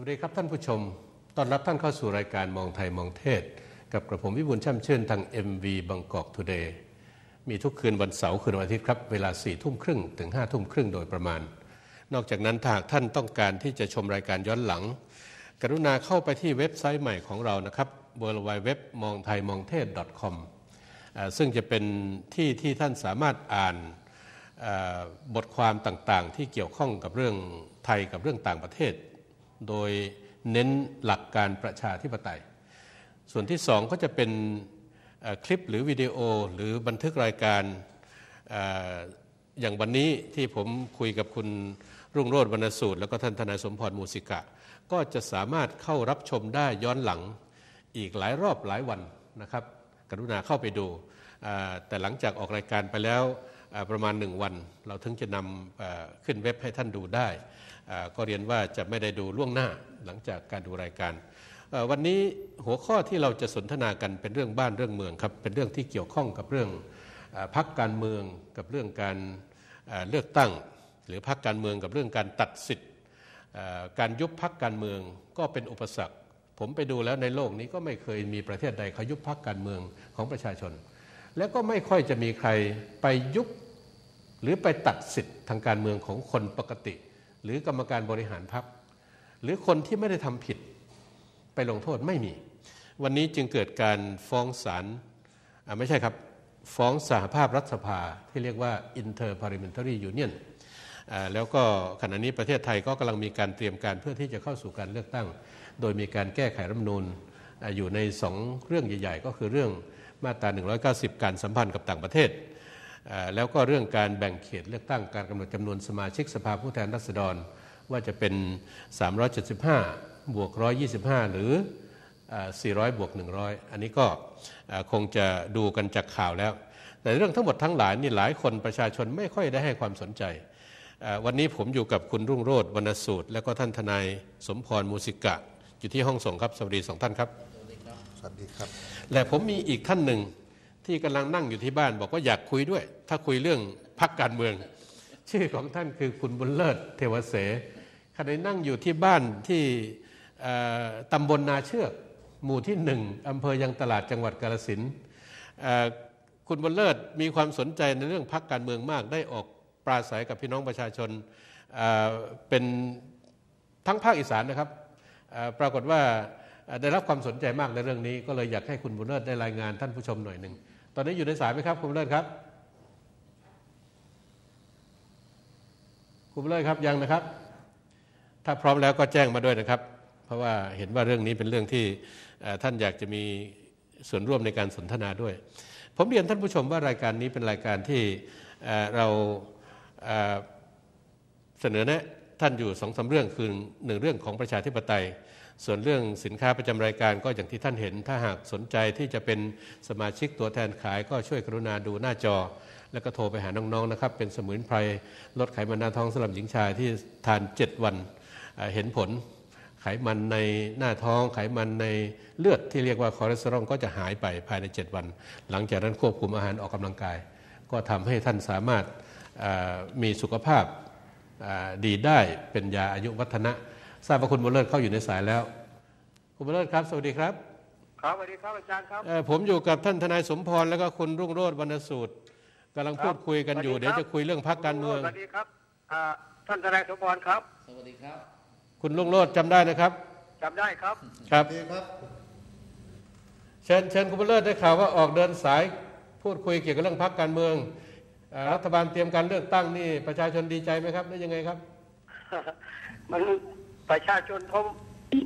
วัสดีครับท่านผู้ชม ตอนรับท่านเข้าสู่รายการมองไทยมองเทศ กับกระผมวิบูลช่ำชื่นทาง MV บางกอกทูเดย์มีทุกคืนวันเสาร์คืนวันอาทิตย์ครับ เวลา4ี่ทุ่มครึ่งถึง5้าทุ่มครึ่งโดยประมาณ นอกจากนั้นถ้าหากท่านต้องการที่จะชมรายการย้อนหลัง กรุณาเข้าไปที่เว็บไซต์ใหม่ของเรานะครับ w w w มองไทยมองเทศ .com ซึ่งจะเป็นที่ที่ท่านสามารถอ่านบทความต่างๆ ที่เกี่ยวข้องกับเรื่องไทยกับเรื่องต่างประเทศ โดยเน้นหลักการประชาธิปไตย ส่วนที่สองก็จะเป็นคลิปหรือวิดีโอหรือบันทึกรายการอย่างวันนี้ที่ผมคุยกับคุณรุ่งโรจน์วรรณสูตร แล้วก็ท่านทนายสมพรมูสิกะ ก็จะสามารถเข้ารับชมได้ย้อนหลังอีกหลายรอบหลายวันนะครับ กรุณาเข้าไปดู แต่หลังจากออกรายการไปแล้วประมาณหนึ่งวัน เราถึงจะนำขึ้นเว็บให้ท่านดูได้ ก็เรียนว่าจะไม่ได้ดูล่วงหน้าหลังจากการดูรายการ วันนี้หัวข้อที่เราจะสนทนากันเป็นเรื่องบ้านเรื่องเมืองครับเป็นเรื่องที่เกี่ยวข้องกับเรื่องพักการเมืองกับเรื่องการเลือกตั้ง หรือพักการเมืองกับเรื่องการตัดสิทธิ์การยุบพักการเมืองก็เป็นอุปสรรค ผมไปดูแล้วในโลกนี้ก็ไม่เคยมีประเทศใดเขายุบพักการเมืองของประชาชน และก็ไม่ค่อยจะมีใครไปยุบหรือไปตัดสิทธิ์ทางการเมืองของคนปกติ หรือกรรมการบริหารพรรคหรือคนที่ไม่ได้ทำผิดไปลงโทษไม่มี วันนี้จึงเกิดการฟ้องศาลไม่ใช่ครับ ฟ้องสหภาพรัฐสภาที่เรียกว่า Inter Parliamentary Union แล้วก็ขณะนี้ประเทศไทยก็กำลังมีการเตรียมการเพื่อที่จะเข้าสู่การเลือกตั้ง โดยมีการแก้ไขรัฐมนูลอยู่ในสองเรื่องใหญ่ ๆ ก็คือเรื่องมาตรา 190 การสัมพันธ์กับต่างประเทศ แล้วก็เรื่องการแบ่งเขตเลือกตั้งการกำหนดจำนวนสมาชิกสภาผู้แทนราษฎร ว่าจะเป็น 375 บวก 125 หรือ 400 บวก 100 อันนี้ก็คงจะดูกันจากข่าวแล้ว แต่เรื่องทั้งหมดทั้งหลายนี่หลายคนประชาชนไม่ค่อยได้ให้ความสนใจ วันนี้ผมอยู่กับคุณรุ่งโรจน์วรรณสูตร และก็ท่านทนายสมพรมูสิกะ อยู่ที่ห้องส่งครับ สวัสดีสองท่านครับ สวัสดีครับสวัสดีครับและผมมีอีกท่านหนึ่ง ที่กำลังนั่งอยู่ที่บ้าน บอกว่าอยากคุยด้วย ถ้าคุยเรื่องพักการเมือง ชื่อของท่านคือคุณบุญเลิศเทวเสขณะนั่งอยู่ที่บ้านที่ตำบลนาเชือก หมู่ที่หนึ่งอำเภอยังตลาดจังหวัดกาลสินคุณบุญเลิศมีความสนใจในเรื่องพักการเมืองมาก ได้ออกปราศัยกับพี่น้องประชาชนเป็นทั้งภาคอีสานนะครับปรากฏว่าได้รับความสนใจมากในเรื่องนี้ ก็เลยอยากให้คุณบุญเลิศได้รายงานท่านผู้ชมหน่อยหนึ่ง ตอนนี้อยู่ในสายไหมครับ คุณเลิศครับ คุณเลิศครับยังนะครับ ถ้าพร้อมแล้วก็แจ้งมาด้วยนะครับ เพราะว่าเห็นว่าเรื่องนี้เป็นเรื่องที่ท่านอยากจะมีส่วนร่วมในการสนทนาด้วย ผมเรียนท่านผู้ชมว่ารายการนี้เป็นรายการที่เราเสนอแนะท่านอยู่สองสาเรื่องคือหนึ่งเรื่องของประชาธิปไตย ส่วนเรื่องสินค้าประจำรายการก็อย่างที่ท่านเห็น ถ้าหากสนใจที่จะเป็นสมาชิกตัวแทนขายก็ช่วยกรุณาดูหน้าจอ แล้วก็โทรไปหาน้องๆนะครับ เป็นสมุนไพรลดไขมันหน้าท้องสำหรับหญิงชายที่ทาน 7 วันเห็นผลไขมันในหน้าท้องไขมันในเลือดที่เรียกว่าคอเลสเตอรอลก็จะหายไปภายใน 7 วัน หลังจากนั้นควบคุมอาหารออกกำลังกาย ก็ทำให้ท่านสามารถมีสุขภาพดีได้เป็นยาอายุวัฒนะ ทราบว่าคุณบุญเลิศเข้าอยู่ในสายแล้ว คุณบุญเลิศครับ สวัสดีครับ ครับสวัสดีครับอาจารย์ครับผมอยู่กับท่านทนายสมพรแล้วก็คุณรุ่งโรจน์วรรณสูตรกำลังพูดคุยกันอยู่เดี๋ยวจะคุยเรื่องพักการเมืองสวัสดีครับท่านทนายสมพรครับ สวัสดีครับ คุณรุ่งโรจน์จำได้นะครับจำได้ครับครับครับเชิญเชิญคุณบุญเลิศได้ข่าวว่าออกเดินสายพูดคุยเกี่ยวกับเรื่องพักการเมืองรัฐบาลเตรียมการเลือกตั้งนี่ประชาชนดีใจไหมครับได้ยังไงครับ มัน ประชาชนเขา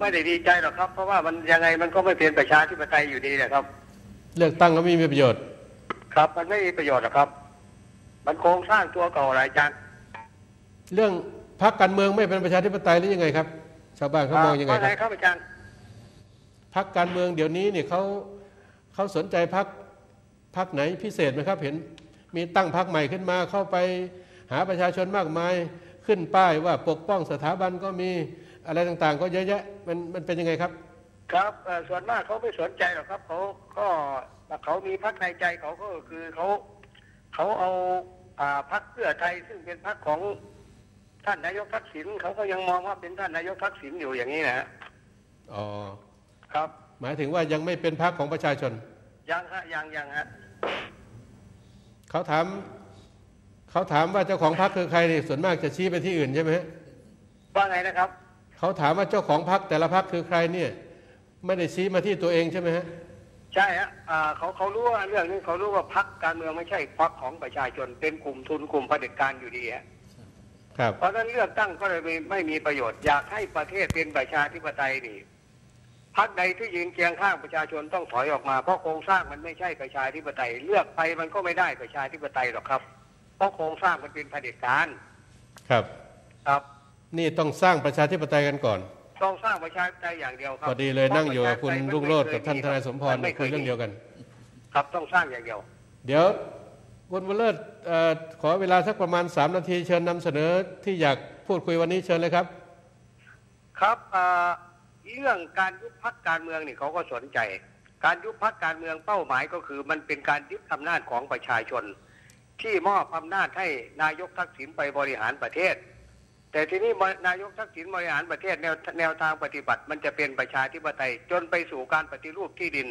ไม่ได้ดีใจหรอกครับ เพราะว่ามันยังไงมันก็ไม่เป็นประชาธิปไตยอยู่ดีนะครับ เลือกตั้งก็ไม่มีประโยชน์ ครับ มันไม่มีประโยชน์หรอกครับ มันโครงสร้างตัวเก่าหลายจันเรื่องพรรคการเมืองไม่เป็นประชาธิปไตยหรือยังไงครับ ชาวบ้านเขามองยังไงครับครับอาจารย์พรรคการเมืองเดี๋ยวนี้เนี่ยเขาเขาสนใจพรรคพรรคไหนพิเศษไหมครับ เห็นมีตั้งพรรคใหม่ขึ้นมาเข้าไปหาประชาชนมากมายขึ้นป้ายว่าปกป้องสถาบันก็มี อะไรต่างๆ ก็เยอะแยะมันมันเป็นยังไงครับ ครับส่วนมากเขาไม่สนใจหรอกครับเขาก็เขามีพักในใจเขาก็คือเขาเขาเอาพักเพื่อไทยซึ่งเป็นพักของท่านนายกทักษิณเขาก็ยังมองว่าเป็นท่านนายกทักษิณอยู่อย่างนี้นะฮะอ๋อครับ หมายถึงว่ายังไม่เป็นพรรคของประชาชน ยังฮะยังยังฮะเขาถามเขาถามว่าเจ้าของพรรคคือใครนี่ส่วนมากจะชี้ไปที่อื่นใช่ไหมฮะว่าไงนะครับ เขาถามว่าเจ้าของพรรคแต่ละพรรคคือใครเนี่ย ไม่ได้ชี้มาที่ตัวเองใช่ไหมฮะใช่ฮะอ่าเขาเขารู้ว่าเรื่องนี้เขารู้ว่าพักการเมืองไม่ใช่พักของประชาชนเป็นกลุ่มทุนกลุ่มเผด็จการอยู่ดีฮะครับเพราะฉะนั้นเลือกตั้งก็เลยไม่ไม่มีประโยชน์อยากให้ประเทศเป็นประชาธิปไตยนี่พักใดที่ยืนเคียงข้างประชาชนต้องถอยออกมาเพราะโครงสร้างมันไม่ใช่ประชาธิปไตย เลือกไปมันก็ไม่ได้ประชาธิปไตยหรอกครับ เพราะโครงสร้างมันเป็นเผด็จการครับ ครับ นี่ต้องสร้างประชาธิปไตยกันก่อน ต้องสร้างประชาธิปไตยอย่างเดียวครับพอดีเลยนั่งอยู่กับคุณเพาะรุ่งโรจน์กับท่านทนายสมพรนไม่คุยเรื่องเดียวกัน ครับต้องสร้างอย่างเดียว เดี๋ยวคุณบุญเลิศเอ่อขอเวลาสักประมาณ 3 นาทีเชิญนำเสนอที่อยากพูดคุยวันนี้เชิญเลยครับ ครับอ่าเรื่องการยุบพักการเมืองนี่เขาก็สนใจ การยุบพักการเมืองเป้าหมายก็คือมันเป็นการยึดอำนาจของประชาชน ที่มอบอำนาจให้นายกทักษิณไปบริหารประเทศ แต่ทีนี้นายกทักษิณบริหารประเทศแนวแนวทางปฏิบัติ มันจะเป็นประชาธิปไตย จนไปสู่การปฏิรูปที่ดิน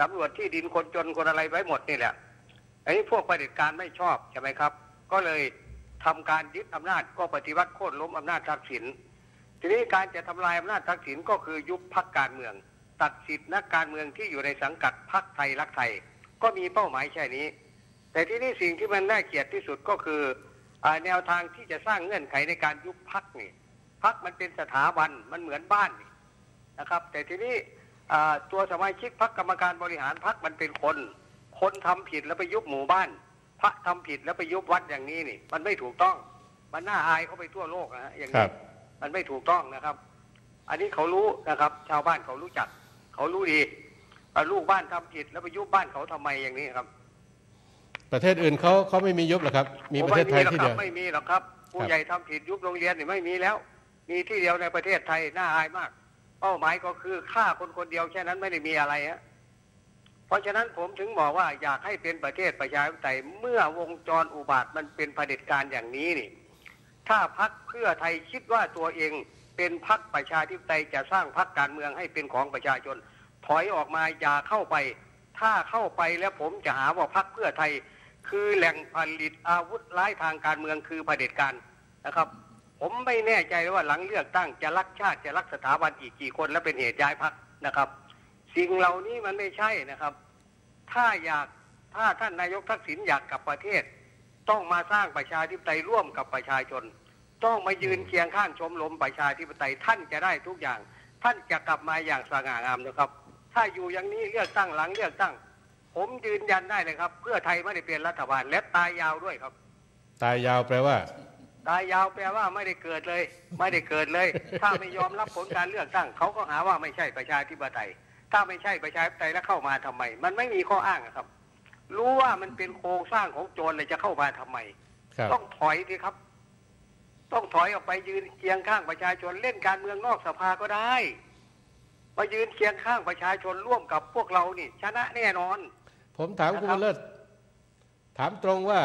สำรวจที่ดินคนจนคนอะไรไว้หมดนี่แหละไอ้พวกประเด็จการไม่ชอบใช่ไหมครับ ก็เลยทำการยึดอำนาจก็ปฏิวัติโค่นล้มอำนาจทักษิณทีนี้การจะทำลายอำนาจทักษิณก็คือยุบพักการเมือง ตัดสิทธินักการเมืองที่อยู่ในสังกัดพักไทยรักไทย ก็มีเป้าหมายแค่นี้ แต่ที่นี่สิ่งที่มันน่าเกลียดที่สุดก็คือ แนวทางที่จะสร้างเงื่อนไขในการยุบพักนี่พักมันเป็นสถาบันมันเหมือนบ้านนี่นะครับ แต่ทีนี้อ่าตัวสมาชิกพักกรรมการบริหารพักมันเป็นคน คนทำผิดแล้วไปยุบหมู่บ้านพระทำผิดแล้วไปยุบวัดอย่างนี้นี่ มันไม่ถูกต้อง มันน่าอายเขาไปทั่วโลกนะฮะอย่างครันี้บมันไม่ถูกต้องนะครับ อันนี้เขารู้นะครับ ชาวบ้านเขารู้จัก เขารู้ดีอ่าลูกบ้านทำผิดแล้วไปยุบบ้านเขาทำไมอย่างนี้ครับ ประเทศอื่นเขาเขาไม่มียุบหรอกครับ มีประเทศไทยที่เดียวไม่มีหรอกครับ ผู้ใหญ่ทำผิดยุบโรงเรียนนี่ไม่มีแล้ว มีที่เดียวในประเทศไทยน่าอายมาก เป้าหมายก็คือฆ่าคนคนเดียวแค่นั้นไม่ได้มีอะไรฮะเพราะฉะนั้นผมถึงบอกว่าอยากให้เป็นประเทศประชาธิปไตยเมื่อวงจรอุบาทมันเป็นเผด็จการอย่างนี้นี่ ถ้าพักเพื่อไทยคิดว่าตัวเองเป็นพักประชาธิปไตยจะสร้างพักการเมืองให้เป็นของประชาชน ถอยออกมาอย่าเข้าไป ถ้าเข้าไปแล้วผมจะหาว่าพักเพื่อไทย คือแหล่งผลิตอาวุธร้ายทางการเมืองคือเผด็จการนะครับ ผมไม่แน่ใจว่าหลังเลือกตั้งจะรักชาติจะรักสถาบันอีกกี่คนและเป็นเหตุย้ายพักนะครับ สิ่งเหล่านี้มันไม่ใช่นะครับ ถ้าอยากถ้าท่านนายกทักษิณอยากกลับประเทศ ต้องมาสร้างประชาธิปไตยร่วมกับประชาชน ต้องมายืนเคียงข้างชมรมประชาธิปไตยท่านจะได้ทุกอย่าง ท่านจะกลับมาอย่างสง่างามนะครับ ถ้าอยู่อย่างนี้เลือกตั้งหลังเลือกตั้ง ผมยืนยันได้เลยครับ เพื่อไทยไม่ได้เป็นรัฐบาล และตายยาวด้วยครับ ตายยาวแปลว่า ตายยาวแปลว่าไม่ได้เกิดเลย ไม่ได้เกิดเลย ถ้าไม่ยอมรับผลการเลือกตั้งเขาก็หาว่าไม่ใช่ประชาธิปไตย ถ้าไม่ใช่ประชาธิปไตยแล้วเข้ามาทำไม มันไม่มีข้ออ้างอะครับ รู้ว่ามันเป็นโครงสร้างของโจรเลยจะเข้ามาทำไมครับต้องถอยสิครับ ต้องถอยออกไปยืนเคียงข้างประชาชนเล่นการเมืองนอกสภาก็ได้มายืนเคียงข้างประชาชนร่วมกับพวกเรานี่ ชนะแน่นอน ผมถามคุณบุญเลิศถามตรงว่า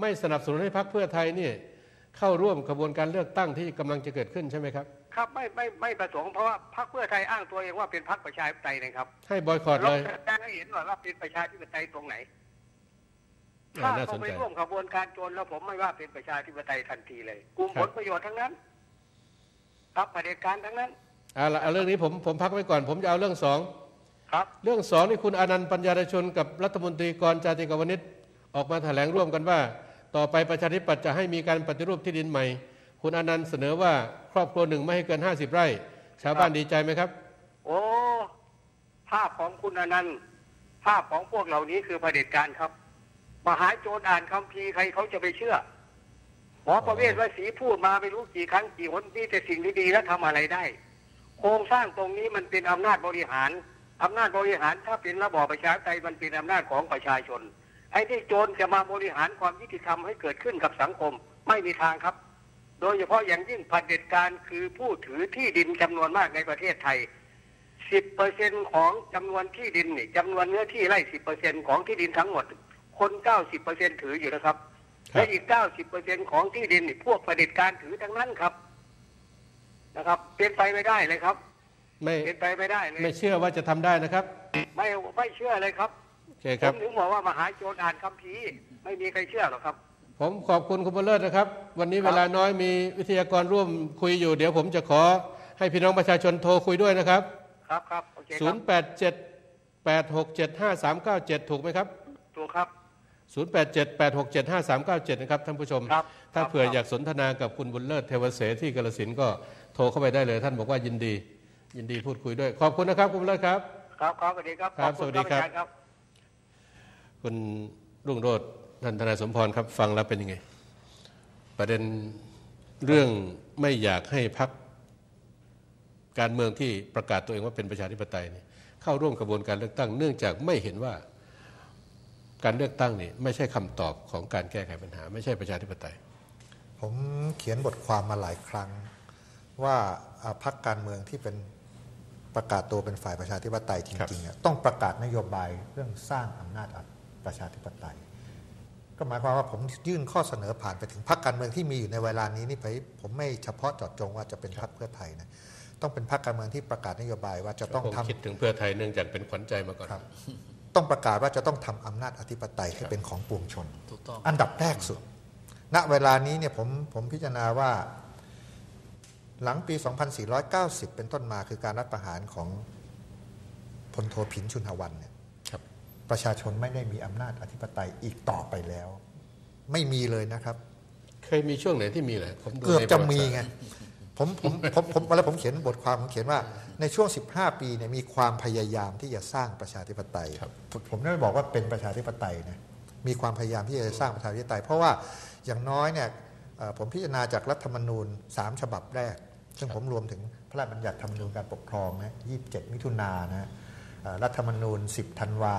ไม่สนับสนุนให้พรรคเพื่อไทยนี่เข้าร่วมกระบวนการเลือกตั้งที่กำลังจะเกิดขึ้นใช่ไหมครับ ครับไม่ไม่ไม่ประสงค์เพราะว่าพรรคเพื่อไทยอ้างตัวเองว่าเป็นพรรคประชาธิปไตยนะครับ ให้บอยคอรดเราเลยแสดงให้เห็นว่าเราเป็นประชาธิปไตยตรงไหนอ่าถ้าน่าสเขานไปใจร่วมขบวนการโจรแล้วผมไม่ว่าเป็นประชาธิปไตยทันทีเลยกลุ่มครัผบลประโยชน์ทั้งนั้น ครับประเผด็จการทั้งนั้นเอาละเอาเรื่องนี้ผมผมพักไว้ก่อน ผมจะเอาเรื่องสอง ครับเรื่องสองนี่คุณอานันต์ปัญญารชนกับรัฐมนตรีกรจาติกาวนิชออกมาแถลงร่วมกันว่า ต่อไปประชาธิปัตย์จะให้มีการปฏิรูปที่ดินใหม่ คุณอานันต์เสนอว่าครอบครัวหนึ่งไม่ให้เกิน 50 ไร่ ชาวบ้านดีใจไหมครับ โอ้ภาพของคุณอนันต์ภาพของพวกเหล่านี้คือประเผด็จการครับ มหาโจรอ่านคำพีร์ใครเขาจะไปเชื่อหมอประเวศว่าสีพูดมาไม่รู้กี่ครั้งกี่หนมีแต่สิ่งดีๆแล้วทำอะไรได้ โครงสร้างตรงนี้มันเป็นอำนาจบริหาร อำนาจบริหารถ้าเป็นระบอบประชาธิปไตยมันเป็นอำนาจของประชาชน ไอ้ที่โจรจะมาบริหารความยุติธรรมให้เกิดขึ้นกับสังคมไม่มีทางครับ โดยเฉพาะอย่างยิ่งเผด็จการคือผู้ถือที่ดินจำนวนมากในประเทศไทย 10เปอร์เซ็นของจำนวนที่ดินนี่จำนวนเนื้อที่ไร่ 10เปอร์เซ็นของที่ดินทั้งหมด คน 90เปอร์เซ็นถืออยู่นะครับครับและอีกเก้าสิบเปอร์เซ็นของที่ดินนี่พวกเผด็จการถือทั้งนั้นครับนะครับ เป็นไปไม่ได้เลยครับ ไม่เป็นไปไม่ได้เลยไม่เชื่อว่าจะทำได้นะครับ ไม่ไม่เชื่อเลยครับโอเคผครับมถึงบอกว่ามหาโจรอ่านคัมภีร์ไม่มีใครเชื่อหรอกครับผมขอบคุณคุณบุญเลิศนะครับ วันนี้ครับเวลาน้อยมีวิทยากรร่วมคุยอยู่ เดี๋ยวผมจะขอให้พี่น้องประชาชนโทรคุยด้วยนะครับ ครับครับโอเคค0รับ8 7 8 6 7 5 3 9 7ถูกไหมครับ ถูกครับ0 8 7 8 6 7 5 3 9 7นะครับท่านผู้ชมครับถ้าครับเผื่อครับอยากสนทนากับคุณบุญเลิศเทวเสที่กาลสินธุ์ก็โทรเข้าไปได้เลย ท่านบอกว่ายินดี ยินดีพูดคุยด้วย ขอบคุณนะครับ คุณบุญเลิศครับ ครับครับสวัสดีครับครับขอณสวัสดีครับอาจาย์ครับ คุณรุ่งโรจน์ท่านทนายสมพรครับ ฟังแล้วเป็นยังไง ประเด็นเรื่องไม่อยากให้พักการเมืองที่ประกาศตัวเองว่าเป็นประชาธิปไตยเนี่ยเข้าร่วมกระบวนการเลือกตั้ง เนื่องจากไม่เห็นว่าการเลือกตั้งนี่ไม่ใช่คำตอบของการแก้ไขปัญหา ไม่ใช่ประชาธิปไตย ผมเขียนบทความมาหลายครั้ง ว่าอ่าพรรคการเมืองที่เป็น ประกาศตัวเป็นฝ่ายประชาธิปไตยจครับริงๆอะต้องประกาศนโยบายเรื่องสร้างอำนาจประชาธิปไตย ก็หมายความว่าผมยื่นข้อเสนอผ่านไปถึงพรรคการเมืองที่มีอยู่ในเวลานี้นี่ไปผมไม่เฉพาะเจาะจงว่าจะเป็นพรรคเพื่อไทยนะต้องเป็นพรรคการเมืองที่ประกาศนโยบายว่าจะต้องคงทำคิดถึงเพื่อไทยเนื่องจากเป็นขวัญใจมาก่อนครับต้องประกาศว่าจะต้องทำอำนาจอธิปไตยให้เป็นของปวงชนถูกต้องอันดับแรกสุด ณ เวลานี้เนี่ยผมผมพิจารณาว่า หลังปี 2490 เป็นต้นมาคือการรัฐประหารของพลโทผินชุนหวันเนี่ยครับประชาชนไม่ได้มีอำนาจอธิปไตยอีกต่อไปแล้ว ไม่มีเลยนะครับ เคยมีช่วงไหนที่มีเหรอผมดูเกือบในจะประวัติมีศาสตร์ไงผมผมผมผมแล้วผมเขียนบทความผมเขียนว่าในช่วง 15 ปีเนี่ยมีความพยายามที่จะสร้างประชาธิปไตยครับผมผมไม่ได้บอกว่าเป็นประชาธิปไตยนะมีความพยายามที่จะสร้างประชาธิปไตย เพราะว่าอย่างน้อยเนี่ยเอ่อผมพิจารณาจากรัฐธรรมนูญ 3 ฉบับแรก ซึ่งผมรวมถึงพระราชบัญญัติธรรมนูญการปกครองนะ27 มิถุนายนนะเอ่อรัฐธรรมนูญ 10 ธันวา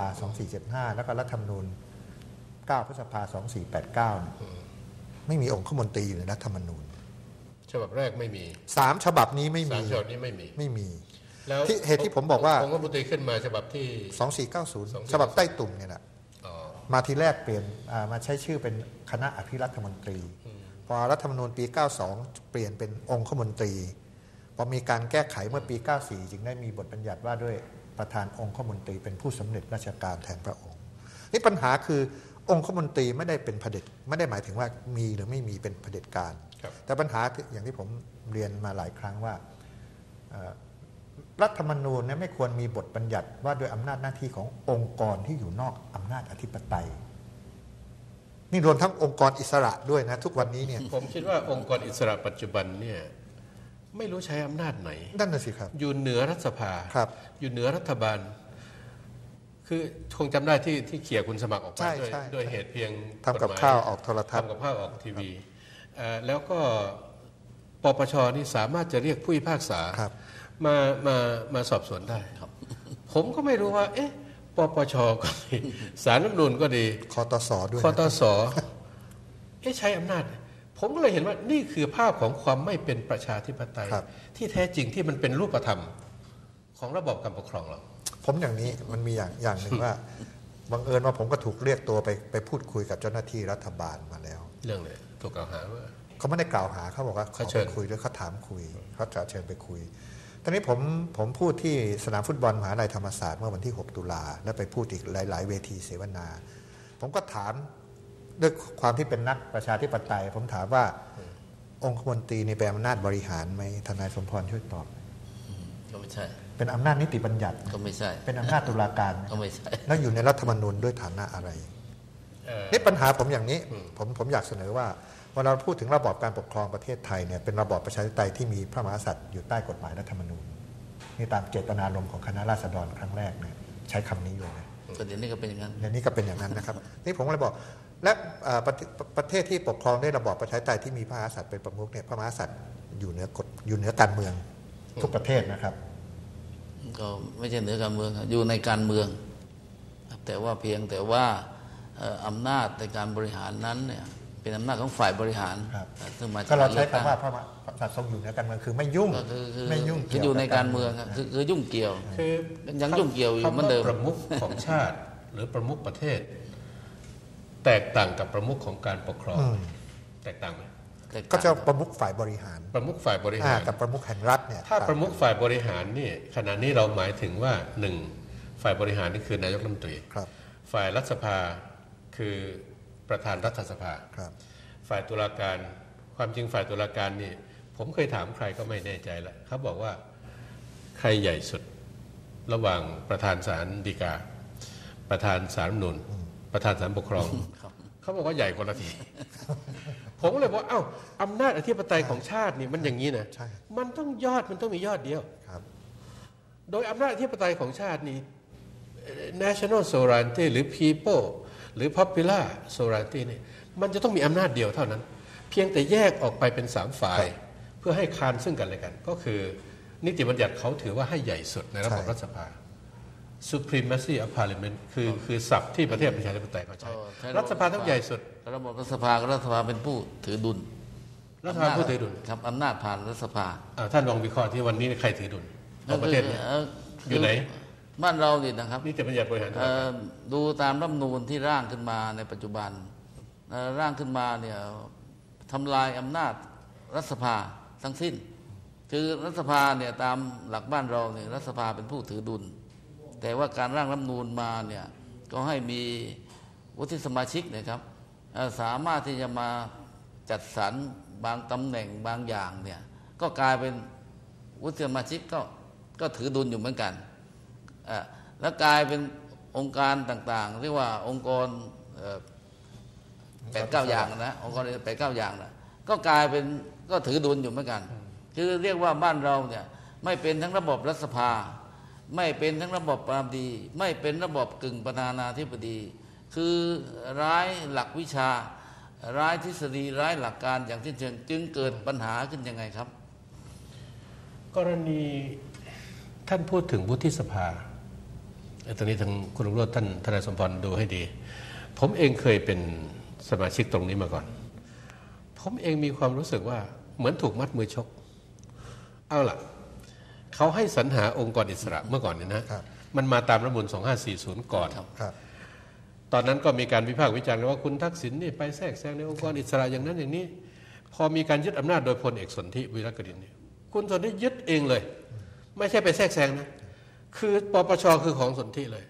2475 แล้วก็รัฐธรรมนูญ 9 พฤษภา 2489เนี่ยไม่มีองคมนตรีอยู่ในรัฐธรรมนูญ ฉบับแรกไม่มีสามฉบับนี้ไม่สามีมฉบับนี้ไม่มีไม่มี แล้วที่เหตุที่ผมบอกว่าองคมนตรีขึ้นมาฉบับที่ 2490 ฉบับใต้ตุ่มเนี่ยแหละอ๋อมาทีแรกเปลี่ยนอ่ามาใช้ชื่อเป็นคณะอภิรัฐมนตรี พอรัฐธรรมนูญปี 92 เปลี่ยนเป็นองคมนตรี พอมีการแก้ไขเมื่อปี 94 จึงได้มีบทบัญญัติว่าด้วยประธานองคมนตรีเป็นผู้สำเร็จราชการแทนพระองค์ นี่ปัญหาคือองคมนตรีไม่ได้เป็นเผด็จไม่ได้หมายถึงว่ามีหรือไม่มีเป็นเผด็จการครับแต่ปัญหาคืออย่างที่ผมเรียนมาหลายครั้งว่าเอ่อรัฐธรรมนูญเนี่ยไม่ควรมีบทบัญญัติว่าด้วยอำนาจหน้าที่ขององค์กรที่อยู่นอกอำนาจอธิปไตย นี่รวมทั้งองค์กรอิสระด้วยนะทุกวันนี้เนี่ยผมคิดว่าองค์กรอิสระปัจจุบันเนี่ยไม่รู้ใช้อำนาจไหนนั่นน่ะสิครับ อยู่เหนือรัฐสภาครับ อยู่เหนือรัฐบาล คือคงจำได้ที่ที่เขี่ยคุณสมัครออกไปใช่ด้วยใช่ด้วยเหตุเพียงทำกับฎหมยข้าวออกโทรทัศน์ทำกับข้าวออกทีวีเอ่อแล้วก็ปปชนี่สามารถจะเรียกผู้พิพากษาครับมามามาสอบสวนได้ผมก็ไม่รู้ว่า เอ๊ะ ปปชก็ดีสารรัฐธรรมนูญก็ดีคอตสด้วยคอนะตสเอ๊ะใช้อำนาจ ผมก็เลยเห็นว่านี่คือภาพของความไม่เป็นประชาธิปไตยครับที่แท้จริงที่มันเป็นรูปธรรมของระบอบการปกครองเรา ผมอย่างนี้มันมีอย่างอย่างหนึ่งว่าบังเอิญว่าผมก็ถูกเรียกตัวไปไปพูดคุยกับเจ้าหน้าที่รัฐบาลมาแล้ว เรื่องเลยถูกกล่าวหาว่าเขาไม่ได้กล่าวหาเขาบอกว่าขเขาอเชิไปญคุยด้วยเขาถามคุยเขาจะเชิญไปคุย ตอนนี้ผมผมพูดที่สนามฟุตบอลมหาวิทยาลัยธรรมศาสตร์เมื่อวันที่ 6 ตุลา และไปพูดอีกหลาย ๆ เวทีเสวนา ผมก็ถามด้วยความที่เป็นนักประชาธิปไตย ผมถามว่าองคมนตรีในเป็นอำนาจบริหารไหมทนายสมพรช่วยตอบก็ไม่ใช่เป็นอำนาจนิติบัญญัติก็ไม่ใช่เป็นอำนาจตุลาการไหมก็ไม่ใช่แล้วอยู่ในรัฐธรรมนูญด้วยฐานะอะไรเอ่อนี่ปัญหาผมอย่างนี้ ผมผมอยากเสนอว่า เวลาเราพูดถึงระบอบการปกครองประเทศไทยเนี่ยเป็นระบอบประชาธิปไตยที่มีพระมหากษัตริย์อยู่ใต้กฎหมายรัฐธรรมนูญนี่ตามเจตนารมณ์ของคณะราษฎรครั้งแรกเนี่ยใช้คำนี้เลยนะก็เดี๋ยวนี้ก็เป็นอย่างนั้นอย่างนี้ก็เป็นอย่างนั้นนะครับ นี่ผมก็เลยบอกและเอ่อประเทศประเทศที่ปกครองด้วยระบอบประชาธิปไตยที่มีพระมหากษัตริย์เป็นประมุขเนี่ยพระมหากษัตริย์อยู่เหนือกฎอยู่เหนือการเมืองทุกประเทศนะครับ ก็ไม่ใช่เหนือการเมืองครับอยู่ในการเมืองครับแต่ว่าเพียงแต่ว่าเอ่ออำนาจในการบริหารนั้นเนี่ย เป็นอำนาจของฝ่ายบริหารครับซึ่งมาจก็เราใช้ลือกตั้งคำว่าพระมหากษัตริย์ทรงอยู่เหนือการเมืองคือไม่ยุ่งก็คือคือไม่ยุ่งคือเวอยู่ในบการเมืองครับคือคือยุ่งเกี่ยวคือยังยุ่งเกี่ยวอยู่เหมือนเดิมคำว่าประมุขของชาติ หรือประมุขประเทศ แตกต่างกับประมุขของการปกครองอืมแตกต่างไหมแตต่างก็จะประมุขฝ่ายบริหาร ประมุขฝ่ายบริอ่าหารกับประมุขแห่งรัฐเนี่ยถ้าต่างประมุขฝ่ายบริหารนี่ขณะนี้เราหมายถึงว่าหนึ่งฝ่ายบริหารนี่คือนายกรัฐมนตรีครับฝ่ายรัฐสภาคือ ประธานรัฐสภาครับ ฝ่ายตุลาการความจริงฝ่ายตุลาการนี่ ผมเคยถามใครก็ไม่แน่ใจละเขาบอกว่าใครใหญ่สุดระหว่างประธานศาลฎีกา ประธานศาลรัฐธรรมนูนประธานศาลปกครองเขาบอกว่าใหญ่คนละทีผมก็เลยบอกว่าเอ้าอำนาจอธิปไตยของชาตินี่มันอย่างนี้นะใช่มันต้องยอดมันต้องมียอดเดียวครับ โดยอำนาจอธิปไตยของชาตินี่เอ่อ national sovereignty หรือ people หรือ popular sovereignty นี่มันจะต้องมีอำนาจเดียวเท่านั้น เพียงแต่แยกออกไปเป็นสามฝ่าย เพื่อให้คานซึ่งกันและกัน ก็คือนิติบัญญัติเขาถือว่าให้ใหญ่สุดในระบบใช่รัฐสภา supremacy of parliament คือคือศัพท์ที่ประเทศประชาธิปไตยเขาใช้เออใช้รัฐสภาต้องใหญ่สุดระบบรัฐสภาก็รัฐสภาเป็นผู้ถือดุลรัฐสภาผู้ถือดุลครับอำนาจผ่านรัฐสภาอ่าท่านลองวิเคราะห์ที่วันนี้ใครถือดุลของประเทศเนี่ยอ่ออยู่ไหน บ้านเรานี่นะครับนิติบัญญัติบริหารเอ่อดูตามรัฐธรรมนูญที่ร่างขึ้นมาในปัจจุบันเอ่อร่างขึ้นมาเนี่ยทำลายอำนาจรัฐสภาทั้งสิ้น คือรัฐสภาเนี่ยตามหลักบ้านเราเนี่ยรัฐสภาเป็นผู้ถือดุล แต่ว่าการร่างรัฐธรรมนูญมาเนี่ยก็ให้มีวุฒิสมาชิกนะครับเอ่อสามารถที่จะมาจัดสรรบางตำแหน่งบางอย่างเนี่ยก็กลายเป็นวุฒิสมาชิกก็ก็ถือดุลอยู่เหมือนกันอะ แล้วกลายเป็นองค์การต่างๆ เรียกว่าองค์กรแปดเก้าอย่างนะองค์กรแปดเก้าอย่างนะก็กลายเป็นก็ถือดุลอยู่เหมือนกัน คือเรียกว่าบ้านเราเนี่ยไม่เป็นทั้งระบบรัฐสภา ไม่เป็นทั้งระบบปรามดี ไม่เป็นระบบกึ่งประธานาธิบดี คือร้ายหลักวิชา ร้ายทฤษฎีร้ายหลักการอย่างที่เชิงจึงเกิดปัญหาขึ้นยังไงครับ กรณีท่านพูดถึงวุฒิสภา ตอนนี้ทางคุณลุงโรจน์ท่านทนายสมพรดูให้ดี ผมเองเคยเป็นสมาชิกตรงนี้มาก่อน ผมเองมีความรู้สึกว่าเหมือนถูกมัดมือชก เอาล่ะ เขาให้สรรหาองค์กรอิสระเมื่อก่อนเนี่ยนะครับมันมาตามรัฐธรรมนูล2540 ก่อนครับครับตอนนั้นก็มีการวิพากษ์วิจารณ์กันว่าคุณทักษิณนี่ไปแทรกแซงในองค์กรอิสระอย่างนั้นอย่างนี้ พอมีการยึดอำนาจโดยพลเอกสนธิวิรกดินเนี่ยคุณสนธิยึดเองเลย ไม่ใช่ไปแทรกแซงนะ คือปปชคือของสนธิเลย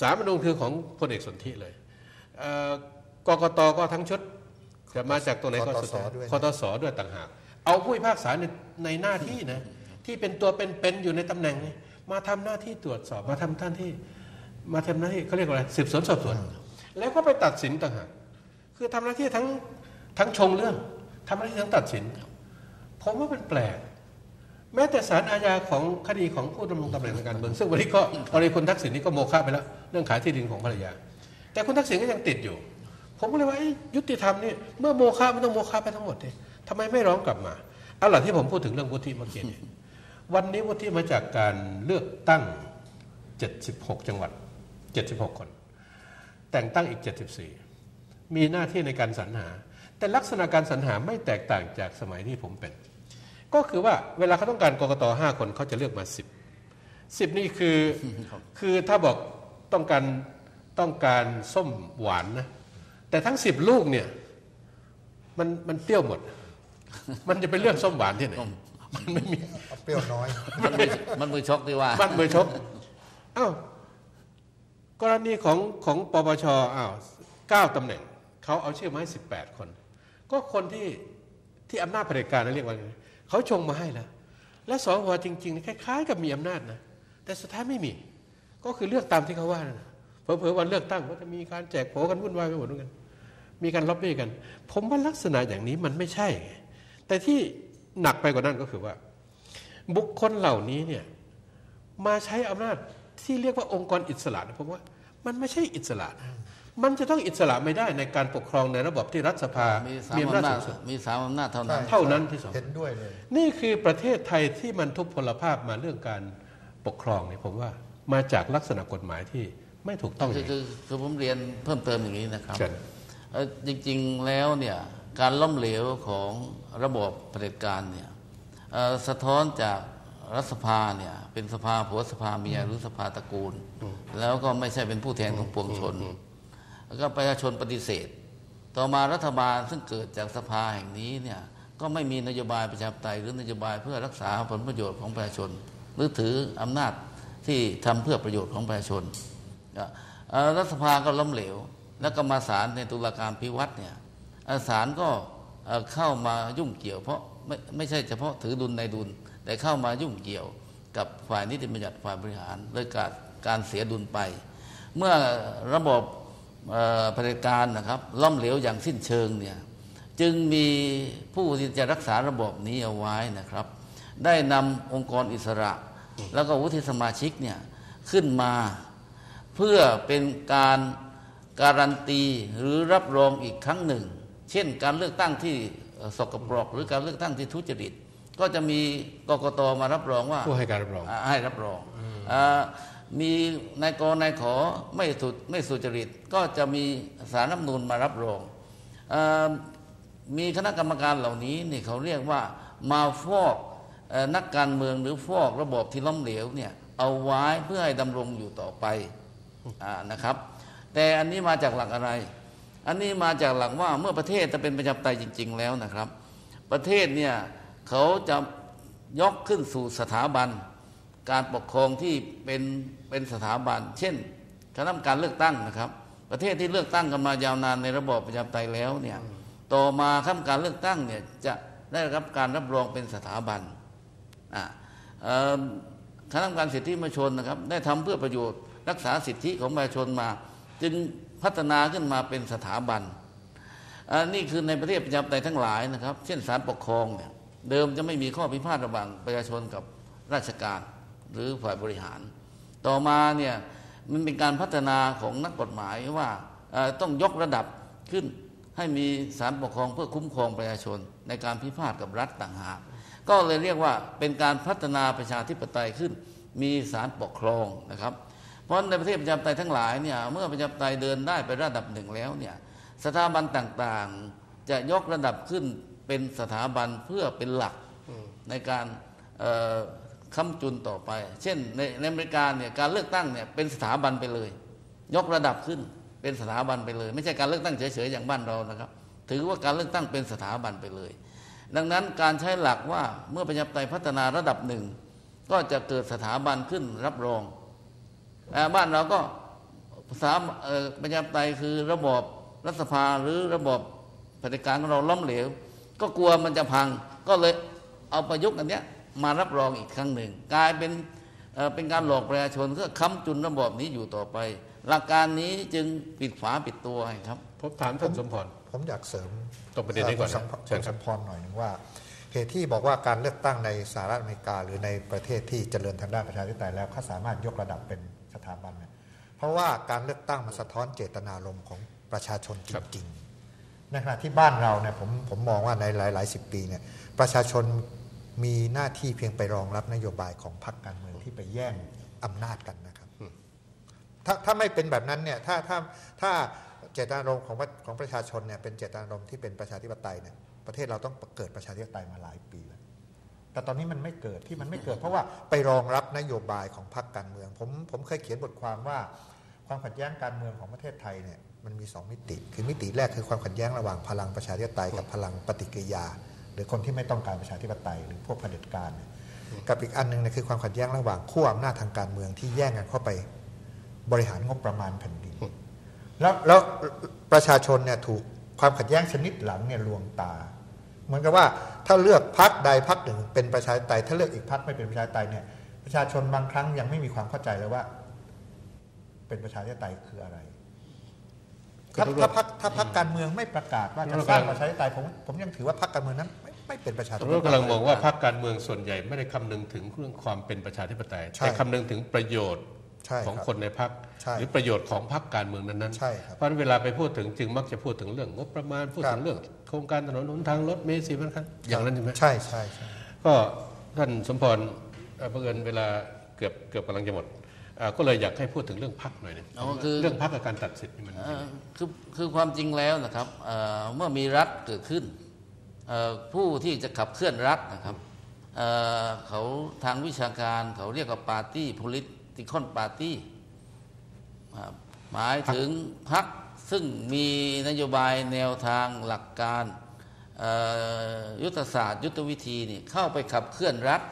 สาลรฐธรรมนูญคือของพลเอกสนธิเลยเอ่อกกตก็ทั้งชุดจะมาจากตัวไหนก็สุดท้ายคตสด้วยนะคตสด้วยต่างหาก เอาผู้พิพากษาในในหน้าที่นะที่เป็นตัวเป็นๆอยู่ในตำแหน่งนี้มาทำหน้าที่ตรวจสอบมาทำหน้าที่ มาทำหน้าที่เขาเรียกว่าอะไรสืบสวนสอบสวน แล้วก็ไปตัดสินต่างหากคือทำหน้าที่ทั้งทั้งชงเรื่องทำหน้าที่ทั้งตัดสินผมว่าเป็นแปลก แม้แต่ศาลอาญาของคดีของผู้ดำรงตำแหน่งทางการเมืองซึ่งวันนี้ก็กรณีคุณทักษิณนี่ก็โมฆะไปแล้วเรื่องขายที่ดินของภรรยา แต่คุณทักษิณก็ยังติดอยู่ ผมก็เลยว่ายุติธรรมนี่เมื่อโมฆะมันต้องโมฆะไปทั้งหมดเลยทำไมไม่ร้องกลับมาเอาล่ะที่ผมพูดถึงเรื่องวุฒิเมื่อกี้วันนี้วุฒิมาจากการเลือกตั้ง 76 จังหวัด 76 คน แต่งตั้งอีก 74 มีหน้าที่ในการสรรหา แต่ลักษณะการสรรหาไม่แตกต่างจากสมัยที่ผมเป็น ก็คือว่าเวลาเขาต้องการกกตห้าคนเขาจะเลือกมา10 10นี่คือคือถ้าบอกต้องการต้องการส้มหวานนะแต่ทั้ง10ลูกเนี่ยมันมันเปรี้ยวหมด มันจะไปเลือกส้มหวานที่ไหนมันไม่มีเปรี้ยวน้อย มันมือมันมือชกดีว่าบ้านมือชกอ้าวกรณีของของปปชอ้าวเก้าตำแหน่งเขาเอาชื่อมาให้สิบแปดคน ก็คนที่ที่อำนาจเผด็จการนะเรียกว่าไง เขาชงมาให้แล้วและสวจริง ๆ คล้าย ๆ กับมีอำนาจนะแต่สุดท้ายไม่มี ก็คือเลือกตามที่เขาว่านะเผลอๆวันเลือกตั้งก็จะมีการแจกโผกันวุ่นวายไปหมดเหมือนกันมีการล็อบบี้กัน ผมว่าลักษณะอย่างนี้มันไม่ใช่ แต่ที่หนักไปกว่านั้นก็คือว่า บุคคลเหล่านี้เนี่ยมาใช้อำนาจที่เรียกว่าองค์กรอิสระผมว่า มันไม่ใช่อิสระนะ มันจะต้องอิสระไม่ได้ในการปกครองในระบบที่รัฐสภา มีสามมีอำนาจอำนาสูจงสุดมีสามอำนาจเท่านั้นใช่เท่านั้นที่สองเห็นด้วยเลยนี่คือประเทศไทยที่มันทุพพลภาพมาเรื่องการปกครองเนี่ยผมว่ามาจากลักษณะกฎหมายที่ไม่ถูกต้องอคือย่างนี้คือคือผมเรียนเพิ่มเติมอย่างนี้นะครับเชิญเอ่อจริงๆแล้วเนี่ยการล้มเหลวของระบบเผด็จการเนี่ยเอ่อสะท้อนจากรัฐสภาเนี่ยเป็นสภาผัวสภาเมียหรือสภาตระกูล แล้วก็ไม่ใช่เป็นผู้แทนของปวงชน แล้วก็ประชาชนปฏิเสธ ต่อมารัฐบาลซึ่งเกิดจากสภาแห่งนี้เนี่ยก็ไม่มีนโยบายประชาธิปไตยหรือนโยบายเพื่อรักษาผลประโยชน์ของประชาชน หรือถืออำนาจที่ทำเพื่อประโยชน์ของประชาชนรัฐสภาก็ล้มเหลว แล้วก็มาศาลในตุลาการพิวัตรเนี่ยศาลก็เอ่อเข้ามายุ่งเกี่ยว เพราะไม่ไม่ใช่เฉพาะถือดุลในดุล แต่เข้ามายุ่งเกี่ยวกับฝ่ายนิติบัญญัติฝ่ายบริหารเลยการการเสียดุลไป เมื่อระบบ เอ่อเผด็จการนะครับ ล่มเหลวอย่างสิ้นเชิงเนี่ยจึงมีผู้ที่จะรักษาระบบนี้เอาไว้นะครับ ได้นำองค์กรอิสระ แล้วก็วุฒิสมาชิกเนี่ยขึ้นมาเพื่อเป็นการการันตีหรือรับรองอีกครั้งหนึ่ง เช่นการเลือกตั้งที่เอ่อสกปรกหรือการเลือกตั้งที่ทุจริต ก็จะมีกกตมารับรองว่าผู้ให้การรับรองอ่าให้รับรองอ่า มีนายกนายขอไม่สุดไม่สุจริต ก็จะมีสารรัฐนูญมารับรองอมีคณะกรรมการเหล่านี้นี่เขาเรียกว่ามาฟอกนักการเมืองหรือฟอกระบบที่ล้มเหลวเนี่ยเอาไว้เพื่อให้ดำรงอยู่ต่อไปอนะครับ แต่อันนี้มาจากหลักอะไร อันนี้มาจากหลักว่าเมื่อประเทศจะเป็นประชาธิปไตยจริง ๆ แล้วนะครับ ประเทศเนี่ยเขาจะยกขึ้นสู่สถาบัน การปกครองที่เป็นเป็นสถาบัน เช่นคณะกรรมการเลือกตั้งนะครับ ประเทศที่เลือกตั้งกันมายาวนานในระบอบประชาธิปไตยแล้วเนี่ยต่อมาคณะกรรมการเลือกตั้งเนี่ยจะได้รับการรับรองเป็นสถาบันอะเอ่อคณะกรรมการสิทธิมนุษยชนนะครับ ได้ทำเพื่อประโยชน์รักษาสิทธิของประชาชนมา จึงพัฒนาขึ้นมาเป็นสถาบันอันนี้คือในประเทศประชาธิปไตยทั้งหลายนะครับ เช่นศาลปกครองเนี่ยเดิมจะไม่มีข้อพิพาทระหว่างประชาชนกับราชการ หรือฝ่ายบริหาร ต่อมาเนี่ยมันเป็นการพัฒนาของนักกฎหมายว่าต้องยกระดับขึ้นให้มีศาลปกครองเพื่อคุ้มครองประชาชน ในการพิพาทกับรัฐต่างหาก ก็เลยเรียกว่าเป็นการพัฒนาประชาธิปไตยขึ้น มีศาลปกครองนะครับ เพราะในประเทศประชาธิปไตยทั้งหลายเนี่ยเมื่อประชาธิปไตยเดินได้ไประดับหนึ่งแล้วเนี่ยสถาบันต่างๆ จะยกระดับขึ้นเป็นสถาบันเพื่อเป็นหลักในการ ค้ำจุนต่อไป เช่นในในอเมริกาเนี่ยการเลือกตั้งเนี่ยเป็นสถาบันไปเลย ยกระดับขึ้นเป็นสถาบันไปเลย ไม่ใช่การเลือกตั้งเฉยๆอย่างบ้านเรานะครับ ถือว่าการเลือกตั้งเป็นสถาบันไปเลย ดังนั้นการใช้หลักว่าเมื่อประชาธิปไตยพัฒนาระดับหนึ่งก็จะเกิดสถาบันขึ้นรับรองบ้านเราก็สามประชาธิปไตยคือระบอบรัฐสภาหรือระบอบเผด็จการของเราล้มเหลว ก็กลัวมันจะพังก็เลยเอาประยุกต์อันเนี้ย มารับรองอีกครั้งหนึ่ง กลายเป็นเอ่อเป็นการหลอกประชาชนเพื่อค้ำจุนระบอบนี้อยู่ต่อไป หลักการนี้จึงปิดฝาปิดตัวให้ครับผมถามท่านสมพรผมอยากเสริมตรงประเด็นนี้ก่อนนะคุณสมพเชิญคุณคสรับมพรหน่อยหนึ่งว่าเหตุที่บอกว่าการเลือกตั้งในสหรัฐอเมริกา หรือในประเทศที่เจริญทางด้านประชาธิปไตยแล้วเขาสามารถยกระดับเป็นสถาบันเนี่ยเพราะว่าการเลือกตั้งมันสะท้อนเจตนารมณ์ของประชาชนจริงๆในขณะที่บ้านเราเนี่ยผมผมมองว่าในหลาย ๆ สิบปีเนี่ยประชาชน มีหน้าที่เพียงไปรองรับนโยบายของพรรคการเมืองที่ไปแย่งอำนาจกันนะครับ ถ้าถ้าไม่เป็นแบบนั้นเนี่ยถ้าถ้าถ้าเจตนารมณ์ของประของประชาชนเนี่ยเป็นเจตนารมณ์ที่เป็นประชาธิปไตยเนี่ยประเทศเราต้องเกิดประชาธิปไตยมาหลายปีแล้วแต่ตอนนี้มันไม่เกิดที่มันไม่เกิด เพราะว่าไปรองรับนโยบายของพรรคการเมือง ผมผมเคยเขียนบทความว่า ความขัดแย้งการเมืองของประเทศไทยเนี่ยมันมีสองมิติ คือมิติแรกคือความขัดแย้งระหว่างพลังประชาธิปไตยกับพลังปฏิกิริยา หรือคนที่ไม่ต้องการประชาธิปไตย หรือพวกเผด็จการเนี่ยกับอีกอันหนึงเนี่ยคือความขัดแย้งระหว่างขั้วอำนาจทางการเมืองที่แย่งกันเข้าไปบริหารงบประมาณแผ่นดิน แล้วแล้วประชาชนเนี่ยถูกความขัดแย้งชนิดหลังเนี่ยลวงตา เหมือนกับว่าถ้าเลือกพักใดพักหนึ่ง เป็นประชาธิปไตยถ้าเลือกอีกพักไม่เป็นประชาธิปไตยเนี่ยประชาชนบางครั้งยังไม่มีความเข้าใจเลยว่า เป็นประชาธิปไตยคืออะไรถ้าคือถ้าพักถ้าพักการเมืองไม่ประกาศว่าจะสร้างประชาธิปไตยผมผมยังถือว่าพักการเมืองนั้น ไม่ไม่เป็นประชาธิปผมไตยกำลังมองว่าพรรคการเมืองส่วนใหญ่ไม่ได้คำนึงถึงเรื่องความเป็นประชาธิปไตยใช่แต่คำนึงถึงประโยชน์ใช่ของครับคนในพรรคใช่หรือประโยชน์ของพรรคการเมืองนั้นๆใช่ครับเพราะฉะนั้นเวลาไปพูดถึงจึงมักจะพูดถึงเรื่องงบประมาณพูดครับถึงเรื่องโครงการถนนหนทางรถเมล์สีพันคันอย่างนั้นใช่ไหมใช่ใช่ใช่ก็ท่านสมพรเอ่อเผอิญเวลาเกือบเกือบกำลังจะหมดเอ่อก็เลยอยากให้พูดถึงเรื่องพักหน่อยหนึงอ๋อคือเรื่องพักกับการตัดสิทธิ์นี่มันเอ่อคือคือความจริงแล้วนะครับเอ่อเมื่อมีรัฐเกิดขึ้นเอ่อ ผู้ที่จะขับเคลื่อนรัฐนะครับเอ่อเขาทางวิชาการเขาเรียกว่าปาร์ตี้ political party หมายถึงพรรคซึ่งมีนโยบายแนวทางหลักการเอ่อยุทธศาสตร์ ยุทธวิธีนี่เข้าไปขับเคลื่อนรัฐ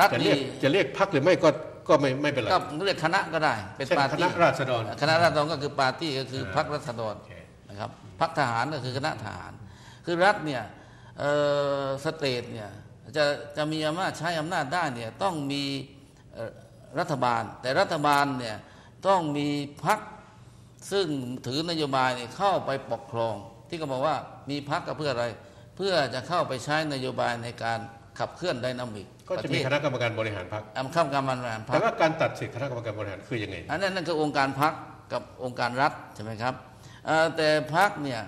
รัฐจะเรียนี่กจะเรียกพักหรือไม่ก็ก็ไม่ไม่เป็นไรก็เรียกคณะก็ได้ เป็นเช่นปาร์คตี้ณะราษฎรคณะราษฎรก็คือปาร์ตี้ก็คือเออพรรครัษฎรโอเคนะครับพรรคทหารก็คือคณะทหาร คือรัฐเนี่ยเอ่อสเตทเนี่ยจะจะมีอำนาจใช้อำนาจได้เนี่ยต้องมีเอ่อรัฐบาล แต่รัฐบาลเนี่ยต้องมีพรรคซึ่งถือนโยบายเนี่ยเข้าไปปกครอง ที่ก็บอกว่ามีพรรคก็เพื่ออะไร เพื่อจะเข้าไปใช้นโยบายในการขับเคลื่อนไดนามิกก็จะมีปครเทศณะกรรมการบริหารพักอำข้ามการบริหารพรรแต่คว่าการตัดสิทธิคณะกรรมการบริหารคือยังไงอันนั้นนั่นคือองค์การพักกับองค์การรัฐใช่ไหมครับเอ่อแต่พักเนี่ย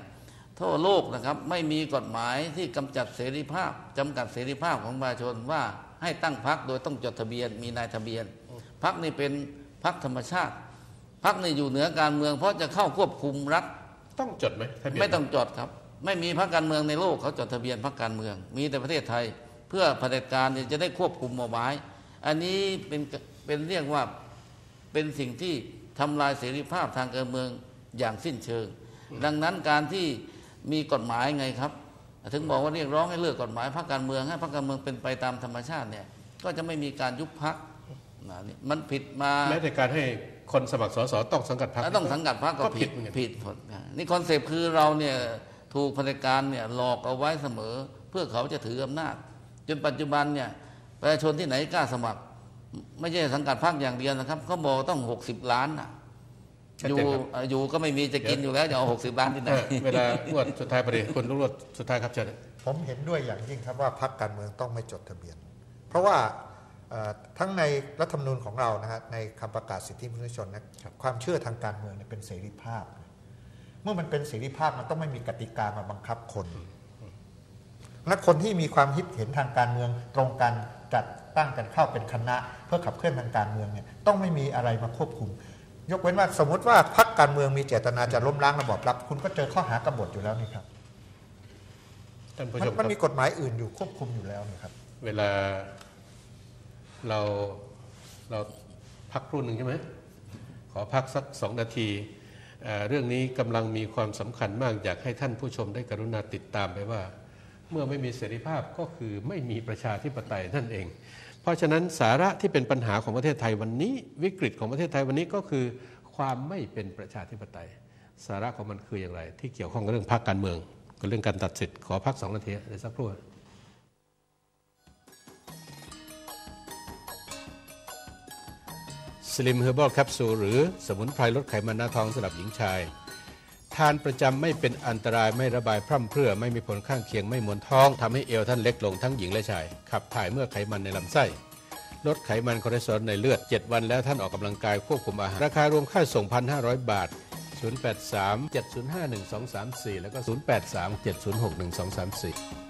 ทั่วโลกนะครับ ไม่มีกฎหมายที่กำจัดเสรีภาพจำกัดเสรีภาพของประชาชนว่าให้ตั้งพักโดยต้องจดทะเบียนมีนายทะเบียนพักนี่เป็นพักธรรมชาติพักนี่อยู่เหนือการเมือง เพราะจะเข้าควบคุมรัฐต้องจดไหมทะเบียนไม่ต้องจดครับ ไม่มีพรรคการเมืองในโลกเขาจดทะเบียนพรรคการเมือง มีแต่ประเทศไทย เพื่อเผด็จการเนี่ยจะได้ควบคุมเอาไว้ อันนี้เป็นเป็นเรียกว่าเป็นสิ่งที่ทำลายเสรีภาพทางการเมืองอย่างสิ้นเชิง ดังนั้นการที่ มีกฎหมายไงครับ ถึงบอกว่าเรียกร้องให้เลิกกฎหมายพรรคการเมืองให้พรรคการเมืองเป็นไปตามธรรมชาติเนี่ยก็จะไม่มีการยุบพรรคนะนี่มันผิดมาแม้แต่การให้คนสมัครสสต้องสังกัดพรรคแล้วต้องสังกัดพรรคก็ก็ผิผิดดเหมือนกันผิดหมดนะนี่คอนเซปต์คือเราเนี่ยถูกเผด็จการเนี่ยหลอกเอาไว้เสมอ เพื่อเขาจะถืออำนาจ จนปัจจุบันเนี่ยประชาชนที่ไหนกล้าสมัคร ไม่ใช่สังกัดพรรคอย่างเดียวนะครับเขาบอกต้อง 60 ล้านน่ะ ชัดอยู่เจนครับเอ่ออยู่ก็ไม่มีจะกินอยู่แล้วจะเอา60ล้านที่ไหนเออเวลางวดสุดท้ายประเดี๋ยวคุณลุงรวดสุดท้ายครับเชิญผมเห็นด้วยอย่างยิ่งครับว่าพรรคการเมืองต้องไม่จดทะเบียน เพราะว่าเอ่อทั้งในรัฐธรรมนูญของเรานะฮะในคำประกาศสิทธิมนุษยชนนะความเชื่อทางการเมืองเนี่ยเป็นเสรีภาพ เมื่อมันเป็นเสรีภาพมันต้องไม่มีกติกามาบังคับคนและคนที่มีความคิดเห็นทางการเมืองตรงกันจัดตั้งกันเข้าเป็นคณะ เพื่อขับเคลื่อนทางการเมืองเนี่ยต้องไม่มีอะไรมาควบคุม ยกเว้นว่าสมมติว่าพรรคการเมืองมีเจตนาจะล้มล้างระบอบรัฐคุณก็เจอข้อหากบฏอยู่แล้วนี่ครับท่านผู้มันชมคมันรับมีกฎหมายอื่นอยู่ควบคุมอยู่แล้วนี่ครับ เวลาเราเราพักครู่หนึ่งใช่ไหมขอพักสักสองนาทีเอ่อเรื่องนี้กำลังมีความสำคัญมาก อยากให้ท่านผู้ชมได้กรุณาติดตามไปว่า เมื่อไม่มีเสรีภาพก็คือไม่มีประชาธิปไตยนั่นเอง เพราะฉะนั้นสาระที่เป็นปัญหาของประเทศไทยวันนี้ วิกฤตของประเทศไทยวันนี้ก็คือ ความไม่เป็นประชาธิปไตย สาระของมันคืออย่างไร ที่เกี่ยวข้องกับเรื่องพรรคการเมืองกับเรื่องการตัดสิทธิ์ขอพักสองนาทีเดี๋ยวสักครู่สลิมเฮอร์บอลแคปซูลหรือสมุนไพรลดไขมันหน้าท้องสำหรับหญิงชาย ทานประจำไม่เป็นอันตรายไม่ระบายพร่ำเพรื่อไม่มีผลข้างเคียงไม่มวนท้องทำให้เอวท่านเล็กลงทั้งหญิงและชาย ขับถ่ายเมื่อไขมันในลำไส้ลดไขมันคอเลสเตอรอลในเลือด 7 วันแล้วท่านออกกำลังกายควบคุมอาหาร ราคารวมค่าส่ง 1,500 บาท 083 705 1234 แล้วก็ 083 706 1234